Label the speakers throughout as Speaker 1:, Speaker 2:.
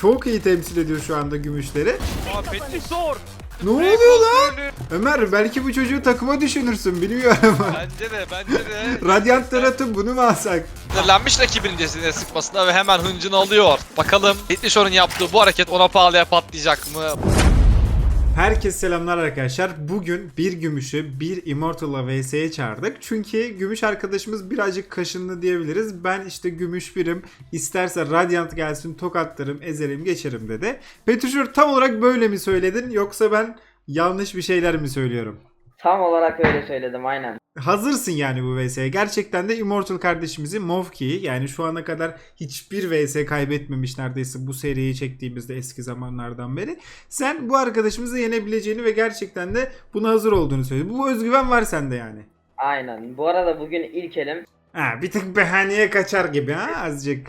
Speaker 1: Çok iyi temsil ediyor şu anda gümüşleri.
Speaker 2: Petri zor.
Speaker 1: Ne oluyor lan? Ömer belki bu çocuğu takıma düşünürsün bilmiyorum.
Speaker 2: Bence de bence de.
Speaker 1: Radyantlara atıp bunu mu alsak?
Speaker 2: Sinirlenmiş rakibinin cesedine sıkmasına ve hemen hıncını alıyor. Bakalım Hitlishor'un yaptığı bu hareket ona pahalıya patlayacak mı?
Speaker 1: Herkese selamlar arkadaşlar. Bugün bir gümüşü bir Immortal'la vs'ye çağırdık. Çünkü gümüş arkadaşımız birazcık kaşındı diyebiliriz. Ben işte gümüş birim. isterse Radiant gelsin tokatlarım, ezerim, geçerim dedi. Petruşur tam olarak böyle mi söyledin yoksa ben yanlış bir şeyler mi söylüyorum?
Speaker 3: Tam olarak öyle söyledim aynen.
Speaker 1: Hazırsın yani bu VS'ye. Gerçekten de Immortal kardeşimizi Movki'yi yani şu ana kadar hiçbir VS kaybetmemiş neredeyse bu seriyi çektiğimizde eski zamanlardan beri. Sen bu arkadaşımızı yenebileceğini ve gerçekten de buna hazır olduğunu söyledi. Bu özgüven var sende yani.
Speaker 3: Aynen. Bu arada bugün ilk elim.
Speaker 1: Ha, bir tık behaneye kaçar gibi ha azıcık.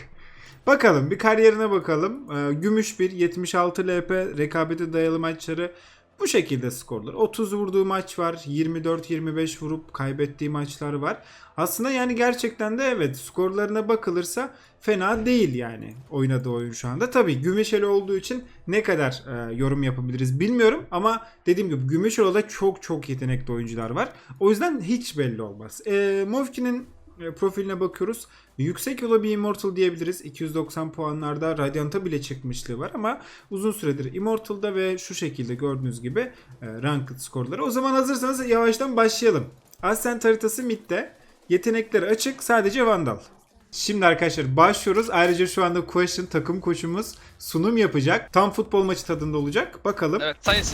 Speaker 1: Bakalım bir kariyerine bakalım. Ee, Gümüş 1 76 LP rekabete dayalı maçları bu şekilde skorlar. 30 vurduğu maç var. 24-25 vurup kaybettiği maçlar var. Aslında yani gerçekten de evet skorlarına bakılırsa fena değil yani oynadığı oyun şu anda. Tabii Gümüşeli olduğu için ne kadar e, yorum yapabiliriz bilmiyorum ama dediğim gibi Gümüşeli'de çok çok yetenekli oyuncular var. O yüzden hiç belli olmaz. E, Movki'nin profiline bakıyoruz. Yüksek yola bir Immortal diyebiliriz. 290 puanlarda Radiant'a bile çıkmışlığı var ama uzun süredir Immortal'da ve şu şekilde gördüğünüz gibi e, Ranked skorları. O zaman hazırsanız yavaştan başlayalım. Ascent haritası midde. Yetenekleri açık sadece Vandal. Şimdi arkadaşlar başlıyoruz. Ayrıca şu anda Question takım koçumuz sunum yapacak. Tam futbol maçı tadında olacak. Bakalım.
Speaker 2: Evet sayın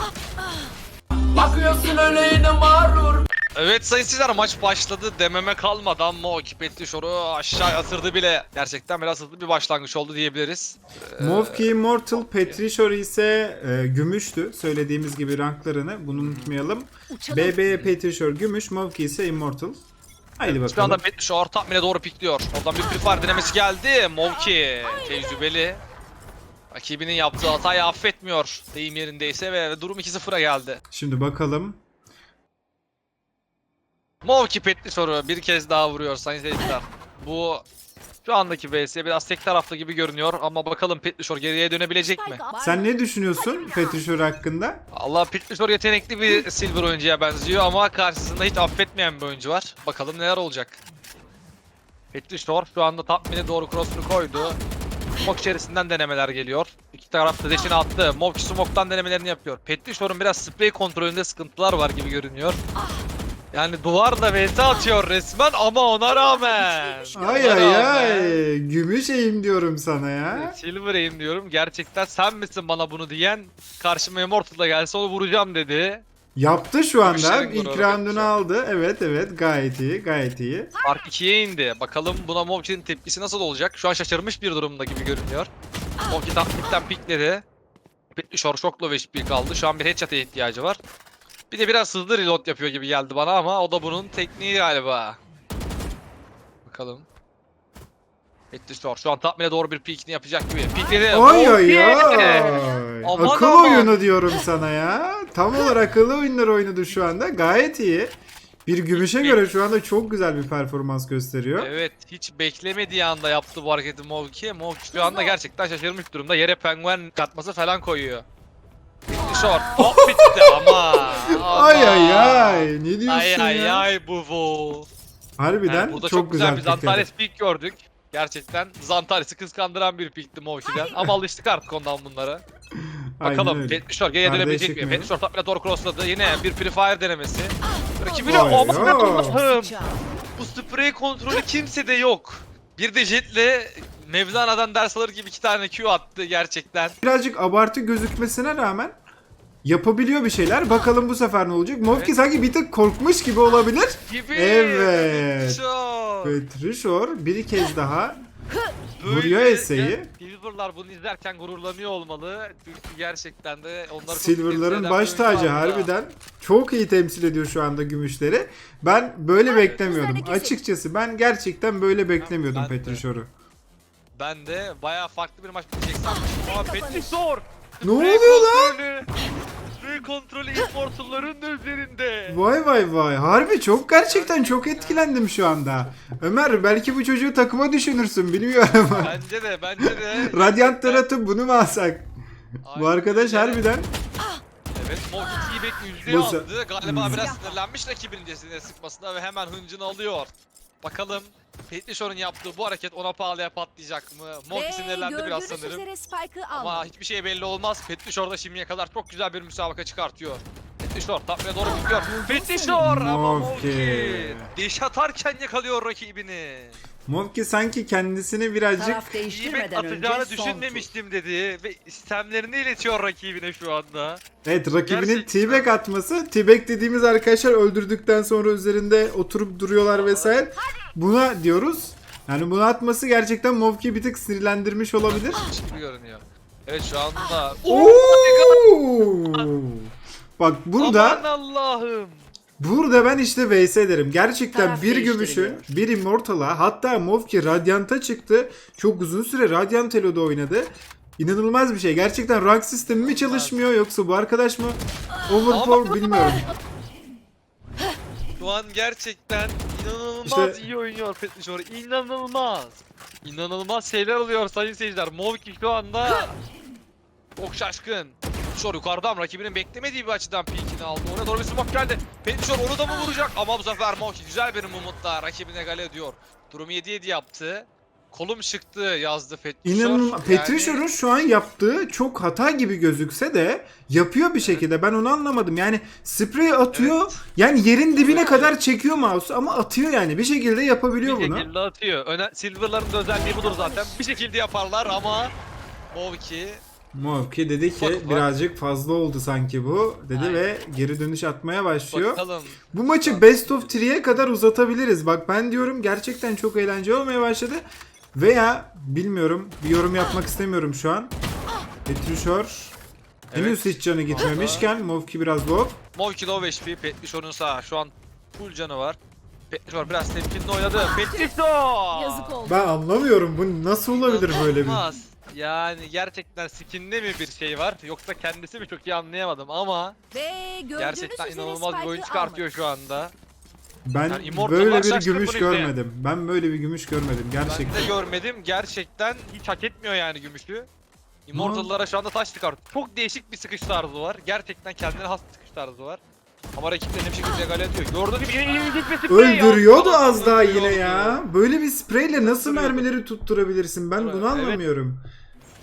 Speaker 4: Bakıyorsun öyle yine mağrur
Speaker 2: Evet sayın seyirciler maç başladı dememe kalmadan Moki Petrishor'u aşağı yatırdı bile. Gerçekten biraz hızlı bir başlangıç oldu diyebiliriz.
Speaker 1: Movki Immortal, Petrishor ise e, gümüştü. Söylediğimiz gibi ranklarını bunu unutmayalım. BB Petrishor gümüş, Movki ise Immortal. Haydi
Speaker 2: Şu
Speaker 1: bakalım.
Speaker 2: anda Petrishor tahmine doğru pikliyor. Oradan bir Free Fire denemesi geldi. Moki tecrübeli. Rakibinin yaptığı hatayı affetmiyor deyim yerindeyse ve durum 2-0'a geldi.
Speaker 1: Şimdi bakalım.
Speaker 2: Moki Petrishor'u bir kez daha vuruyor sayın seyirciler. Bu şu andaki vs biraz tek taraflı gibi görünüyor ama bakalım Petrishor geriye dönebilecek mi?
Speaker 1: Sen ne düşünüyorsun Petrishor hakkında?
Speaker 2: Allah Petrishor yetenekli bir silver oyuncuya benziyor ama karşısında hiç affetmeyen bir oyuncu var. Bakalım neler olacak. Petrishor şu anda tatmine doğru cross'unu koydu. Smoke içerisinden denemeler geliyor. İki taraf da deşini attı. Moki smoke'tan denemelerini yapıyor. Petrishor'un biraz spray kontrolünde sıkıntılar var gibi görünüyor. Yani duvarla vs atıyor resmen ama ona rağmen.
Speaker 1: Ay
Speaker 2: ona
Speaker 1: ay
Speaker 2: rağmen.
Speaker 1: ay. Gümüş eğim diyorum sana ya.
Speaker 2: Silver aim diyorum. Gerçekten sen misin bana bunu diyen? Karşıma Immortal'da gelse onu vuracağım dedi.
Speaker 1: Yaptı şu anda.
Speaker 2: Gümüşlerin
Speaker 1: İlk
Speaker 2: gururu
Speaker 1: roundunu aldı. Evet evet gayet iyi gayet iyi.
Speaker 2: Fark 2'ye indi. Bakalım buna Moki'nin tepkisi nasıl olacak? Şu an şaşırmış bir durumda gibi görünüyor. Moki taktikten pikledi. Petrishor çok low HP kaldı. Şu an bir headshot'a ihtiyacı var. Bir de biraz hızlı reload yapıyor gibi geldi bana ama o da bunun tekniği galiba. Bakalım. Petrishor şu an tahmine doğru bir peekini yapacak gibi. Pikledi.
Speaker 1: Oy oy oy. Akıl
Speaker 2: aman.
Speaker 1: oyunu diyorum sana ya. Tam olarak akıllı oyunlar oynadı şu anda. Gayet iyi. Bir gümüşe göre şu anda çok güzel bir performans gösteriyor.
Speaker 2: Evet hiç beklemediği anda yaptı bu hareketi Movki. Movki şu anda gerçekten şaşırmış durumda. Yere penguen katması falan koyuyor. Short. Hop bitti ama.
Speaker 1: Ay ay ay. Ne diyorsun
Speaker 2: Ay ay
Speaker 1: ya?
Speaker 2: ay bu bu.
Speaker 1: Harbiden
Speaker 2: Yani burada
Speaker 1: çok,
Speaker 2: çok, güzel, bir
Speaker 1: pikledi.
Speaker 2: Zantares peak gördük. Gerçekten Zantares'i kıskandıran bir peakti Movki'den. ama alıştık artık ondan bunlara. Bakalım geriye
Speaker 1: Kardeş
Speaker 2: dönebilecek mi? Petri tatmine doğru crossladı. Yine bir Free Fire denemesi. Rakibine aman
Speaker 1: ya.
Speaker 2: Allah'ım. Bu sprey kontrolü kimsede yok. Bir de Jet'le Mevlana'dan ders alır gibi iki tane Q attı gerçekten.
Speaker 1: Birazcık abartı gözükmesine rağmen yapabiliyor bir şeyler. Bakalım bu sefer ne olacak? Movki
Speaker 2: Evet.
Speaker 1: sanki bir tık korkmuş gibi olabilir.
Speaker 2: Gibi.
Speaker 1: Evet.
Speaker 2: Çok.
Speaker 1: Petrishor bir kez daha
Speaker 2: Böyle
Speaker 1: vuruyor eseyi.
Speaker 2: Silver'lar bunu izlerken gururlanıyor olmalı. Çünkü gerçekten de onları çok
Speaker 1: Silver'ların baş tacı harbiden çok iyi temsil ediyor şu anda gümüşleri. Ben böyle beklemiyordum.
Speaker 5: üzerine kesin.
Speaker 1: Açıkçası ben gerçekten böyle beklemiyordum
Speaker 2: ben de.
Speaker 1: Petrishor'u.
Speaker 2: Ben de bayağı farklı bir maç bitecek sanmıştım ama Petri zor.
Speaker 1: Ne oluyor lan?
Speaker 2: Sprey kontrolü Immortal'ların da üzerinde.
Speaker 1: Vay vay vay. Harbi çok gerçekten çok etkilendim şu anda. Ömer belki bu çocuğu takıma düşünürsün bilmiyorum.
Speaker 2: Bence de bence de.
Speaker 1: Radyantlar atıp bunu mu alsak? Bu
Speaker 2: Aynen
Speaker 1: arkadaş
Speaker 2: öyle.
Speaker 1: harbiden
Speaker 2: Evet Mortis iyi bek yüzde
Speaker 1: Bu
Speaker 2: aldı. Galiba biraz sinirlenmiş rakibinin cesine sıkmasına ve hemen hıncını alıyor. Bakalım Petlişor'un yaptığı bu hareket ona pahalıya patlayacak mı?
Speaker 4: Ve
Speaker 2: sinirlendi biraz sanırım. Ama hiçbir şey belli olmaz. Petlişor da şimdiye kadar çok güzel bir müsabaka çıkartıyor. Petlişor tapmaya doğru gidiyor. Petlişor ama.
Speaker 1: Mavki.
Speaker 2: Diş atarken yakalıyor rakibini.
Speaker 1: Mobki sanki kendisini birazcık
Speaker 5: önce
Speaker 2: atacağını düşünmemiştim dedi ve istemlerini iletiyor rakibine şu anda.
Speaker 1: Evet rakibinin. T-Bag atması. T-Bag dediğimiz arkadaşlar öldürdükten sonra üzerinde oturup duruyorlar vesaire. Buna diyoruz. Yani bunu atması gerçekten Mobki'yi bir tık sinirlendirmiş olabilir.
Speaker 2: Çıkıyor görünüyor. Evet şu anda.
Speaker 1: Oo! Bak burada
Speaker 2: Aman Allah'ım.
Speaker 1: burada ben işte vs derim. Gerçekten
Speaker 5: Taraf
Speaker 1: bir
Speaker 5: değiştiriliyor.
Speaker 1: bir Immortal'a hatta Mobki Radiant'a çıktı. Çok uzun süre Radiant Elo'da oynadı. İnanılmaz bir şey. Gerçekten rank sistemi mi çalışmıyor yoksa bu arkadaş mı overpower bilmiyorum.
Speaker 2: Şu an gerçekten inanılmaz
Speaker 1: İşte-
Speaker 2: iyi oynuyor Petlişor. İnanılmaz. İnanılmaz şeyler oluyor sayın seyirciler. Movki şu anda çok şaşkın. Petlişor yukarıdan rakibinin beklemediği bir açıdan peekini aldı. Ona doğru bir smoke geldi. Petlişor onu da mı vuracak? Ama bu sefer Movki güzel bir mumutla rakibine gale ediyor. Durumu 7-7 yaptı. Kolum çıktı yazdı Petlişor.
Speaker 1: İnanılmaz.
Speaker 2: Yani-
Speaker 1: Petrişor'un şu an yaptığı çok hata gibi gözükse de yapıyor bir şekilde. Ben onu anlamadım. Yani sprey atıyor.
Speaker 2: Evet.
Speaker 1: Yani yerin dibine
Speaker 2: Evet.
Speaker 1: kadar çekiyor mouse'u ama atıyor yani. Bir şekilde yapabiliyor
Speaker 2: bir
Speaker 1: bunu.
Speaker 2: şekilde atıyor. Öne Silver'ların da özelliği budur zaten. Bir şekilde yaparlar ama Movki
Speaker 1: Movki dedi ki
Speaker 2: bak.
Speaker 1: birazcık fazla oldu sanki bu dedi
Speaker 2: Aynen.
Speaker 1: ve geri dönüş atmaya başlıyor.
Speaker 2: bakalım.
Speaker 1: Bu maçı best of 3'ye kadar uzatabiliriz. Bak ben diyorum gerçekten çok eğlenceli olmaya başladı. Veya bilmiyorum bir yorum yapmak istemiyorum şu an. Petrişor henüz hiç canı gitmemişken Movki biraz low.
Speaker 2: Movki low HP, Petlişor'un sağ. Şu an full canı var. Petlişor biraz temkinli oynadı. Petlişor!
Speaker 4: Yazık oldu.
Speaker 1: Ben anlamıyorum bu nasıl olabilir böyle bir.
Speaker 2: İnanılmaz. Yani gerçekten skinde mi bir şey var yoksa kendisi mi çok iyi anlayamadım ama
Speaker 4: Ve gördüğünüz
Speaker 2: gerçekten
Speaker 4: üzere
Speaker 2: inanılmaz bir oyun çıkartıyor
Speaker 4: almadı.
Speaker 2: şu anda.
Speaker 1: Ben
Speaker 2: Yani
Speaker 1: böyle bir gümüş
Speaker 2: izleyen.
Speaker 1: görmedim. Ben böyle bir gümüş görmedim
Speaker 2: Ben
Speaker 1: gerçekten.
Speaker 2: de görmedim. Gerçekten hiç hak etmiyor yani gümüşü. Immortal'lara şu anda taş çıkart. Çok değişik bir sıkış tarzı var. Gerçekten kendine has bir sıkış tarzı var. Ama rakiplerini bir şekilde egale ediyor. Gördüğünüz gibi yine yenilecek bir sprey ya.
Speaker 1: Öldürüyordu
Speaker 2: Tamam,
Speaker 1: az daha yine
Speaker 2: öldürüyordu.
Speaker 1: ya. Böyle bir spreyle nasıl
Speaker 2: Öldürüyordu.
Speaker 1: mermileri tutturabilirsin? Ben bunu
Speaker 2: Evet.
Speaker 1: anlamıyorum.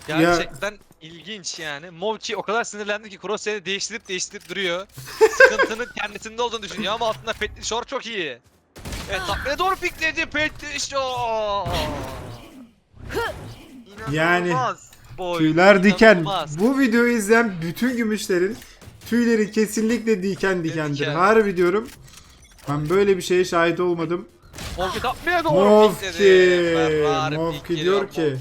Speaker 2: Gerçekten ilginç yani. Movchi o kadar sinirlendi ki Crosshair'i değiştirip değiştirip duruyor. Sıkıntının kendisinde olduğunu düşünüyor ama aslında Petlişor çok iyi. Evet takmaya doğru pikledi Petlişor.
Speaker 1: Yani
Speaker 2: İnanılmaz bu oyun,
Speaker 1: Tüyler diken. Bu videoyu izleyen bütün gümüşlerin tüyleri kesinlikle diken dikendir.
Speaker 2: Diken.
Speaker 1: Harbi diyorum. Ben böyle bir şeye şahit olmadım.
Speaker 2: Doğru pikledi. Ferrari
Speaker 1: Movki
Speaker 2: pik
Speaker 1: diyor ki.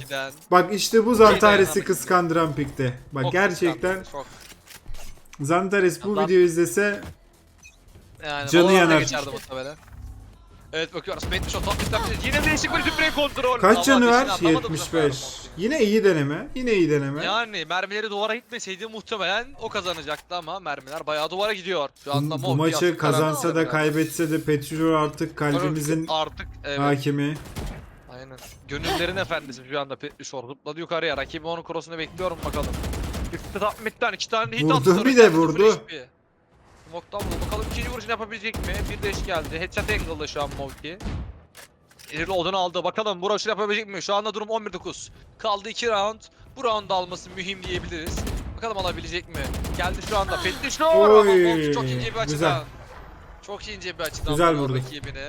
Speaker 1: Bak işte bu Zantares'i kıskandıran pikte. Bak
Speaker 2: Çok
Speaker 1: gerçekten
Speaker 2: kıskandı, çok.
Speaker 1: Zantares bu
Speaker 2: Allah-
Speaker 1: videoyu izlese
Speaker 2: Yani
Speaker 1: Canı yanar.
Speaker 2: geçerdi muhtemelen. Evet bakıyoruz. Petlişor top istemiş. Yine değişik bir sprey kontrol.
Speaker 1: kaç canı var?
Speaker 2: dişini atamadı bu sefer
Speaker 1: 75.
Speaker 2: Movki.
Speaker 1: Yine iyi deneme. Yine iyi deneme.
Speaker 2: Yani mermileri duvara gitmeseydi muhtemelen o kazanacaktı ama mermiler bayağı duvara gidiyor. Şu anda
Speaker 1: Bu, bu maçı kazansa da kaybetse de Petrişor artık kalbimizin
Speaker 2: artık evet,
Speaker 1: hakimi.
Speaker 2: aynen. Gönüllerin efendisi şu anda Petlişor zıpladı yukarıya. Rakibi onun cross'unu bekliyorum bakalım. Top mid'den iki tane hit
Speaker 1: Vurdu
Speaker 2: attı.
Speaker 1: bir de vurdu.
Speaker 2: Smoke'tan vurdu. Bakalım ikinci vuruşunu yapabilecek mi? Bir de eş geldi. Headshot angle'da şu an Movki. İleri odunu aldı. Bakalım bu vuruşunu yapabilecek mi? Şu anda durum 11-9. Kaldı 2 round. Bu round alması mühim diyebiliriz. Bakalım alabilecek mi? Geldi şu anda.
Speaker 1: Oy,
Speaker 2: Movki çok ince bir açıdan.
Speaker 1: güzel.
Speaker 2: Çok ince bir açıdan
Speaker 1: Güzel vurdu.
Speaker 2: rakibini.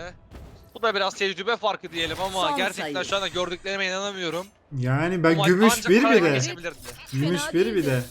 Speaker 2: Bu da biraz tecrübe farkı diyelim ama
Speaker 5: Son
Speaker 2: gerçekten
Speaker 5: sayı.
Speaker 2: şu anda gördüklerime inanamıyorum.
Speaker 1: Yani ben gümüş bir bir de. Gümüş bir bir de.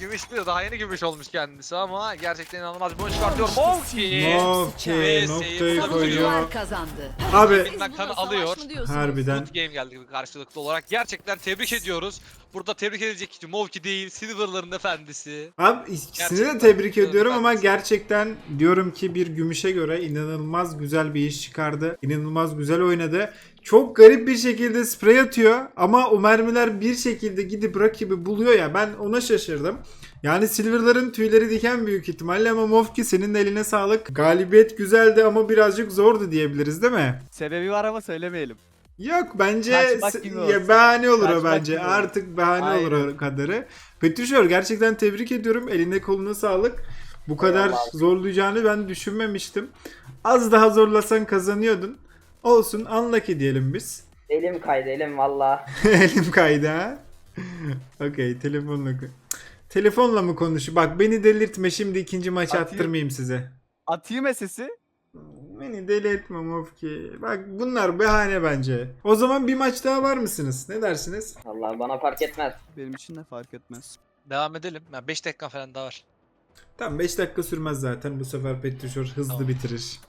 Speaker 2: Gümüş bir daha yeni gümüş olmuş kendisi ama gerçekten inanılmaz bir oyun çıkartıyor. Movki Ve
Speaker 1: noktayı koyuyor.
Speaker 5: Kazandı.
Speaker 1: Abi
Speaker 4: savaş
Speaker 2: alıyor.
Speaker 1: harbiden
Speaker 2: Good game geldi karşılıklı olarak. Gerçekten tebrik ediyoruz. Burada tebrik edilecek kişi Movki değil, Silver'ların efendisi.
Speaker 1: Abi ikisini de
Speaker 2: Gerçekten
Speaker 1: tebrik ediyorum ama gerçekten diyorum ki bir gümüşe göre inanılmaz güzel bir iş çıkardı. İnanılmaz güzel oynadı. Çok garip bir şekilde sprey atıyor ama o mermiler bir şekilde gidip rakibi buluyor ya ben ona şaşırdım. Yani Silver'ların tüyleri diken büyük ihtimalle ama Mofki senin de eline sağlık. Galibiyet güzeldi ama birazcık zordu diyebiliriz değil mi?
Speaker 4: Sebebi var ama söylemeyelim.
Speaker 1: Yok bence
Speaker 4: Kaçmak
Speaker 1: ya bahane olur o
Speaker 4: Kaçmak
Speaker 1: bence.
Speaker 4: gibi olur.
Speaker 1: Artık bahane
Speaker 4: Aynen.
Speaker 1: olur o kadarı. Petruşor gerçekten tebrik ediyorum. Eline koluna sağlık. Bu kadar
Speaker 3: Eyvallah.
Speaker 1: zorlayacağını ben düşünmemiştim. Az daha zorlasan kazanıyordun. Olsun unlucky diyelim biz.
Speaker 3: Elim kaydı elim valla.
Speaker 1: Elim kaydı ha. Okey telefonla Telefonla mı konuşuyor? Bak beni delirtme şimdi ikinci maçı
Speaker 4: Atayım.
Speaker 1: attırmayayım size.
Speaker 4: Atayım sesi?
Speaker 1: Beni deli etme Mofki. Bak bunlar bahane bence. O zaman bir maç daha var mısınız? Ne dersiniz?
Speaker 3: Valla bana fark etmez.
Speaker 4: Benim için de fark etmez.
Speaker 2: Devam edelim. Ya 5 dakika falan daha var.
Speaker 1: Tamam 5 dakika sürmez zaten. Bu sefer Petruşor hızlı
Speaker 2: Tamam.
Speaker 1: bitirir.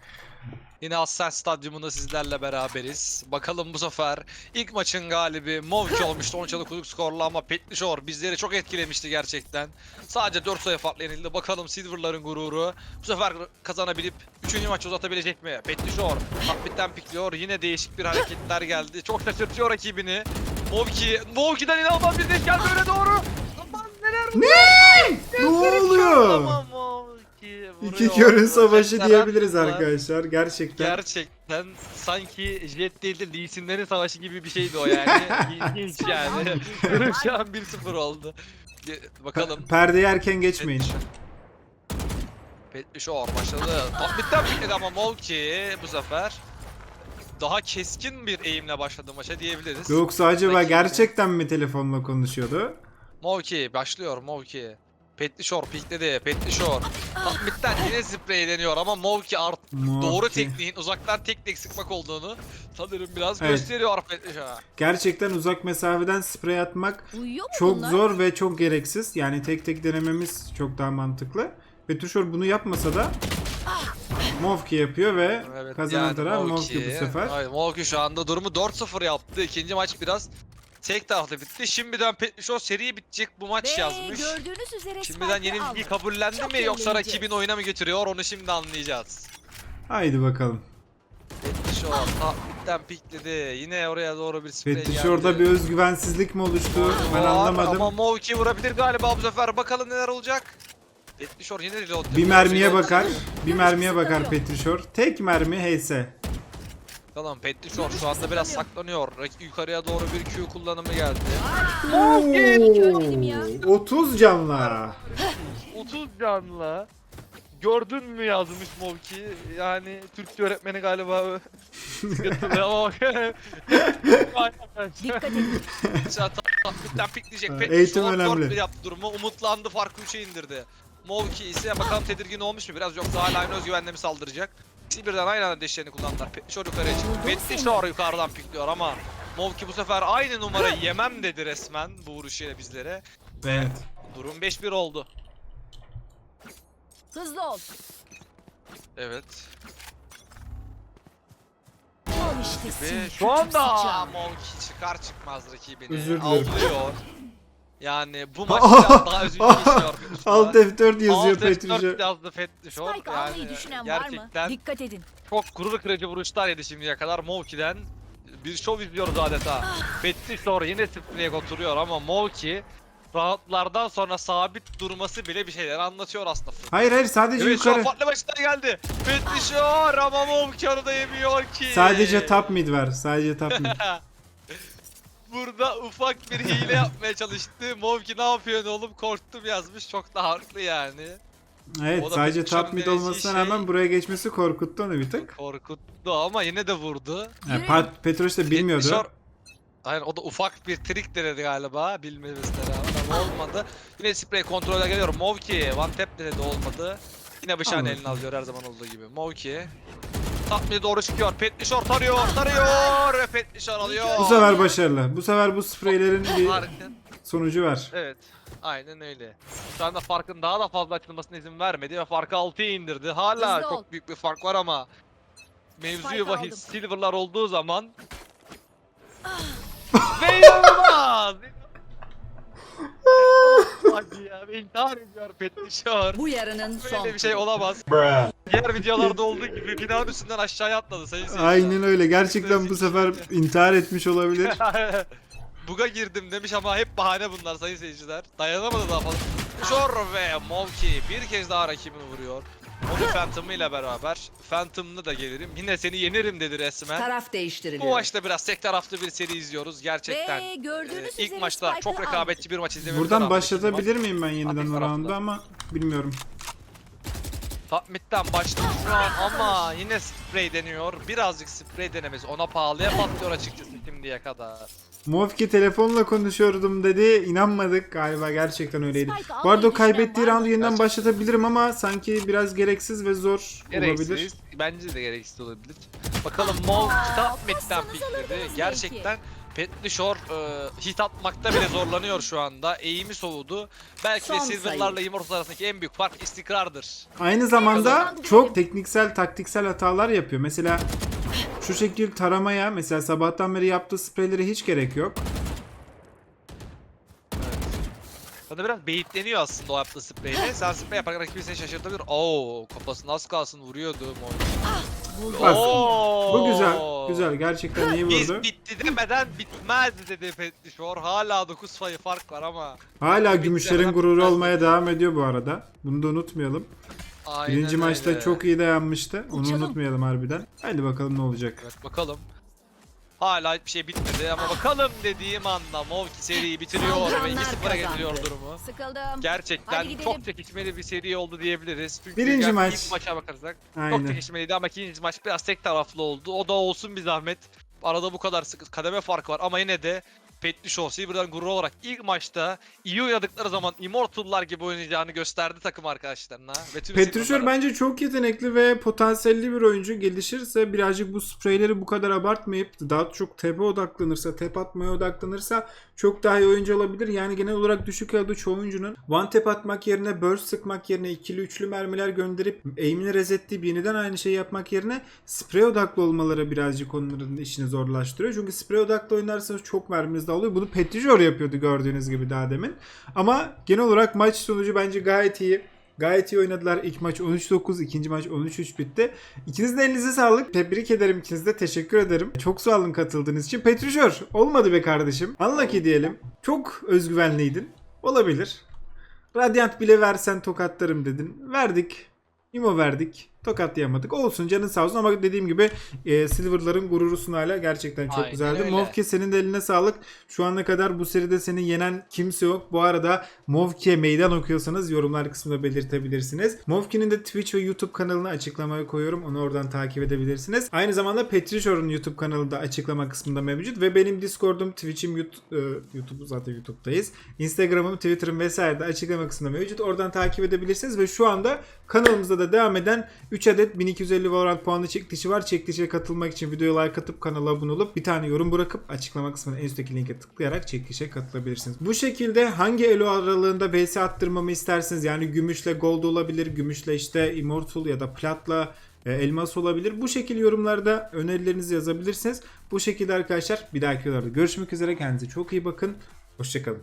Speaker 2: Yine Aslan Stadyumunda sizlerle beraberiz. Bakalım bu sefer ilk maçın galibi Movki olmuştu 10 çalı kulüp skorlu ama Petlişor bizleri çok etkilemişti gerçekten. Sadece 4 sayı farklı yenildi. Bakalım Silver'ların gururu bu sefer kazanabilip 3. maçı uzatabilecek mi? Petlişor takbitten pikliyor. Yine değişik bir hareketler geldi. Çok şaşırtıyor rakibini. Movki, Movki'den inanılmaz bir denk geldi öne doğru. Aman neler
Speaker 1: Ne oluyor?
Speaker 2: Tamam Movki
Speaker 1: İki körün savaşı diyebiliriz arkadaşlar. Gerçekten.
Speaker 2: Gerçekten sanki Jet değil de Lee Sin'lerin savaşı gibi bir şeydi o yani. İlginç yani. Durum şu an 1-0 oldu. Bakalım.
Speaker 1: Perdeyi erken geçmeyin.
Speaker 2: Petlişor başladı. Bitten bitledi ama Molki bu sefer daha keskin bir eğimle başladı maça diyebiliriz.
Speaker 1: Yoksa acaba
Speaker 2: Rakibine.
Speaker 1: gerçekten mi telefonla konuşuyordu?
Speaker 2: Mowki başlıyor Mowki. Petlişor pikledi. Petlişor. Bitten yine sprey deniyor ama Mowki art doğru
Speaker 1: Mofki.
Speaker 2: tekniğin uzaktan tek tek sıkmak olduğunu sanırım biraz
Speaker 1: Evet.
Speaker 2: gösteriyor Petlişor'a.
Speaker 1: Gerçekten uzak mesafeden sprey atmak çok
Speaker 5: bunlar?
Speaker 1: zor ve çok gereksiz. Yani tek tek denememiz çok daha mantıklı. Petruşor bunu yapmasa da Mofki yapıyor ve
Speaker 2: Evet,
Speaker 1: kazanan
Speaker 2: yani
Speaker 1: taraf
Speaker 2: Mowki-
Speaker 1: Mofki bu sefer.
Speaker 2: Hayır, Mowki şu anda durumu 4-0 yaptı. İkinci maç biraz tek taraflı bitti. Şimdiden Petlişor seri bitecek bu maç
Speaker 5: Ve
Speaker 2: yazmış.
Speaker 5: gördüğünüz üzere
Speaker 2: Şimdiden
Speaker 5: Spike'ı
Speaker 2: yenilgiyi
Speaker 5: aldı.
Speaker 2: kabullendi
Speaker 5: Çok
Speaker 2: mi yoksa rakibin oyuna mı götürüyor onu şimdi anlayacağız.
Speaker 1: Haydi bakalım.
Speaker 2: Petlişor taklitten pikledi. Yine oraya doğru bir sprey geldi.
Speaker 1: Petruşor'da bir özgüvensizlik mi oluştu? Ben
Speaker 2: Var
Speaker 1: anlamadım.
Speaker 2: Ama Mowki vurabilir galiba bu sefer. Bakalım neler olacak. Petlişor yine reload
Speaker 1: Bir
Speaker 2: yapıyor.
Speaker 1: mermiye bakar. Bir mermiye bakar Petruşor. Tek mermi heyse.
Speaker 2: Bakalım Petlişor şu anda biraz saklanıyor. Rak- Yukarıya doğru bir Q kullanımı geldi.
Speaker 5: Görmedim ya.
Speaker 1: 30 canla.
Speaker 2: 30 canlı. Gördün mü yazmış Mowki. Yani Türkçe öğretmeni galiba sıkıntılı ama bak.
Speaker 5: Dikkat edin.
Speaker 2: Pikleyecek.
Speaker 1: Eğitim önemli.
Speaker 2: bir yaptı durumu. Umutlandı farkı 3'e indirdi. Mowki ise bakalım tedirgin olmuş mu biraz yoksa hala aynı özgüvenle mi saldıracak? İkisi birden aynı anda deşlerini kullandılar. Petlişor yukarıya çıktı. Petlişor yukarıdan pikliyor ama Mowki bu sefer aynı numarayı yemem dedi resmen bu vuruşuyla bizlere. Ve
Speaker 1: Evet.
Speaker 2: durum 5-1 oldu.
Speaker 5: Hızlı ol.
Speaker 2: Evet.
Speaker 5: Al işte
Speaker 2: Ve şu anda. Mowki çıkar çıkmaz rakibini
Speaker 1: Özür dilerim.
Speaker 2: avlıyor. Yani bu maç biraz daha üzücü geçiyor.
Speaker 1: Alt F4 yazıyor
Speaker 2: Alt F4
Speaker 1: Petruşor.
Speaker 2: yazdı Petruşor.
Speaker 5: Spike almayı
Speaker 2: Yani
Speaker 5: düşünen var mı?
Speaker 2: gerçekten
Speaker 5: Dikkat edin.
Speaker 2: çok gurur kırıcı vuruşlar yedi şimdiye kadar Mowki'den. Bir şov izliyoruz adeta. Petruşor yine spreye oturuyor ama Mowki roundlardan sonra sabit durması bile bir şeyler anlatıyor aslında.
Speaker 1: Hayır hayır sadece
Speaker 2: Evet şu an
Speaker 1: yukarı.
Speaker 2: farklı maçlar geldi. Petruşor ama Mowki onu da yemiyor ki.
Speaker 1: Sadece top mid var. Sadece top mid.
Speaker 2: Burada ufak bir hile yapmaya çalıştı. Movki ne yapıyorsun oğlum korktum yazmış. Çok da haklı yani.
Speaker 1: Evet
Speaker 2: O da
Speaker 1: sadece
Speaker 2: Petruşor'un
Speaker 1: top mid
Speaker 2: denediği
Speaker 1: olmasına
Speaker 2: şey-
Speaker 1: rağmen buraya geçmesi korkuttu onu bir tık.
Speaker 2: Korkuttu ama yine de vurdu.
Speaker 1: Yani Pat Petroş da bilmiyordu.
Speaker 2: Petruşor- Aynen o da ufak bir trik denedi galiba bilmemesine rağmen ama olmadı. Yine spray kontrole geliyor. Movki one tap denedi olmadı. Yine bıçağını
Speaker 1: Anladım.
Speaker 2: eline alıyor her zaman olduğu gibi. Movki Tatmine doğru çıkıyor. Petlişor tarıyor, tarıyor ve Petlişor alıyor.
Speaker 1: Bu sefer başarılı. Bu sefer bu spreylerin bir sonucu var.
Speaker 2: Evet. Aynen öyle. Şu anda farkın daha da fazla açılmasına izin vermedi ve farkı 6'ya indirdi. Hala
Speaker 5: Hızlı ol.
Speaker 2: çok büyük bir fark var ama mevzuyu
Speaker 5: Spike
Speaker 2: bahis
Speaker 5: aldım.
Speaker 2: Silver'lar olduğu zaman ve inanılmaz! Hadi ya ben intihar ediyor Petlişor.
Speaker 5: Bu yarının son.
Speaker 2: Böyle bir şey olamaz. Diğer videolarda olduğu gibi binanın üstünden aşağıya atladı sayın seyirciler.
Speaker 1: Aynen öyle. Gerçekten bu sefer intihar etmiş olabilir.
Speaker 2: Buga girdim demiş ama hep bahane bunlar sayın seyirciler. Dayanamadı daha fazla. Şor ve Monkey bir kez daha rakibini vuruyor. Onu Phantom ile beraber. Phantom'lı da gelirim. Yine seni yenirim dedi resmen.
Speaker 5: Taraf değiştiriliyor.
Speaker 2: Bu maçta biraz tek taraflı bir seri izliyoruz gerçekten.
Speaker 5: Ve gördüğünüz üzere
Speaker 2: ilk maçta
Speaker 5: Spike'ı
Speaker 2: çok rekabetçi bir maç izlememize
Speaker 1: Buradan başlatabilir miyim ben yeniden o roundu ama bilmiyorum.
Speaker 2: Top mid'den başladı şu an ama yine spray deniyor. Birazcık spray denemesi ona pahalıya patlıyor açıkçası şimdiye kadar.
Speaker 1: Movki telefonla konuşuyordum dedi. İnanmadık galiba gerçekten öyleydi. Bu arada o kaybettiği roundu yeniden başlatabilirim ama sanki biraz gereksiz ve zor olabilir.
Speaker 2: Gereksiz. Bence de gereksiz olabilir. Bakalım Mol
Speaker 5: bassanız
Speaker 2: pickledi.
Speaker 5: alırdınız
Speaker 2: Gerçekten Petli Shore e, hit atmakta bile zorlanıyor şu anda. Eğimi soğudu. Belki de
Speaker 5: Son
Speaker 2: Silver'larla
Speaker 5: sayı.
Speaker 2: Immortal arasındaki en büyük fark istikrardır.
Speaker 1: Aynı zamanda
Speaker 5: zaman
Speaker 1: çok tekniksel taktiksel hatalar yapıyor. Mesela şu şekil taramaya mesela sabahtan beri yaptığı spreylere hiç gerek yok.
Speaker 2: Bana biraz beyitleniyor aslında o yaptığı spreyle. Sen sprey yaparken rakibi seni şaşırtabilir. Oo kafasını az kalsın vuruyordu Mol.
Speaker 1: Bak,
Speaker 2: Oo.
Speaker 1: Bu güzel. Güzel. Gerçekten iyi
Speaker 2: Biz
Speaker 1: vurdu.
Speaker 2: bitti demeden bitmez dedi Petli Shore. Hala 9 sayı fark var ama.
Speaker 1: Hala gümüşlerin gururu olmaya devam ediyor bu arada. Bunu da unutmayalım.
Speaker 2: Aynen
Speaker 1: Birinci maçta
Speaker 2: öyle.
Speaker 1: çok iyi dayanmıştı. Onu
Speaker 5: Uçalım.
Speaker 1: unutmayalım harbiden. Hadi bakalım ne olacak.
Speaker 2: Evet bakalım. Hala hiçbir şey bitmedi ama bakalım dediğim anda Movki seriyi bitiriyor ve
Speaker 5: Saldıranlar
Speaker 2: 2-0'a
Speaker 5: kazandı.
Speaker 2: getiriyor durumu.
Speaker 5: Sıkıldım.
Speaker 2: Gerçekten
Speaker 5: Hadi gidelim.
Speaker 2: çok çekişmeli bir seri oldu diyebiliriz. Çünkü
Speaker 1: Birinci
Speaker 2: yani
Speaker 1: maç.
Speaker 2: ilk maça bakarsak çok
Speaker 1: Aynen.
Speaker 2: çekişmeliydi ama ikinci maç biraz tek taraflı oldu. O da olsun bir zahmet. Arada bu kadar sıkı kademe farkı var ama yine de Petli Show Silver'dan gurur olarak ilk maçta iyi oynadıkları zaman Immortal'lar gibi oynayacağını gösterdi takım arkadaşlarına. Silver'lara.
Speaker 1: bence çok yetenekli ve potansiyelli bir oyuncu. Gelişirse birazcık bu spreyleri bu kadar abartmayıp daha çok tepe odaklanırsa, tep atmaya odaklanırsa çok daha iyi oyuncu olabilir. Yani genel olarak düşük elde çoğu oyuncunun one tap atmak yerine burst sıkmak yerine ikili üçlü mermiler gönderip aim'ini resetleyip yeniden aynı şeyi yapmak yerine sprey odaklı olmaları birazcık onların işini zorlaştırıyor. Çünkü sprey odaklı oynarsanız çok merminiz de oluyor. Bunu Petrusher yapıyordu gördüğünüz gibi daha demin. Ama genel olarak maç sonucu bence gayet iyi. Gayet iyi oynadılar. İlk maç 13-9, ikinci maç 13-3 bitti. İkinizin de elinize sağlık. Tebrik ederim ikinize de teşekkür ederim. Çok sağ olun katıldığınız için. Petruşör olmadı be kardeşim. Unlucky diyelim. Çok özgüvenliydin. Olabilir. Radiant bile versen tokatlarım dedin. Verdik. İmo verdik. Tokatlayamadık. Olsun canın sağ olsun ama dediğim gibi e, Silver'ların gururusun hala gerçekten çok
Speaker 2: Aynen
Speaker 1: güzeldi.
Speaker 2: öyle.
Speaker 1: Movki senin de eline sağlık. Şu ana kadar bu seride seni yenen kimse yok. Bu arada Movki'ye meydan okuyorsanız yorumlar kısmında belirtebilirsiniz. Movki'nin de Twitch ve YouTube kanalını açıklamaya koyuyorum. Onu oradan takip edebilirsiniz. Aynı zamanda Petrishor'un YouTube kanalı da açıklama kısmında mevcut ve benim Discord'um, Twitch'im, YouTube, e, YouTube zaten YouTube'dayız. Instagram'ım, Twitter'ım vesaire de açıklama kısmında mevcut. Oradan takip edebilirsiniz ve şu anda kanalımızda da devam eden 3 adet 1250 Valorant puanlı çekilişi var. Çekilişe katılmak için videoya like atıp kanala abone olup bir tane yorum bırakıp açıklama kısmına en üstteki linke tıklayarak çekilişe katılabilirsiniz. Bu şekilde hangi elo aralığında VS attırmamı isterseniz yani gümüşle gold olabilir, gümüşle işte immortal ya da platla e, elmas olabilir. Bu şekilde yorumlarda önerilerinizi yazabilirsiniz. Bu şekilde arkadaşlar bir dahaki videolarda görüşmek üzere. Kendinize çok iyi bakın. Hoşçakalın.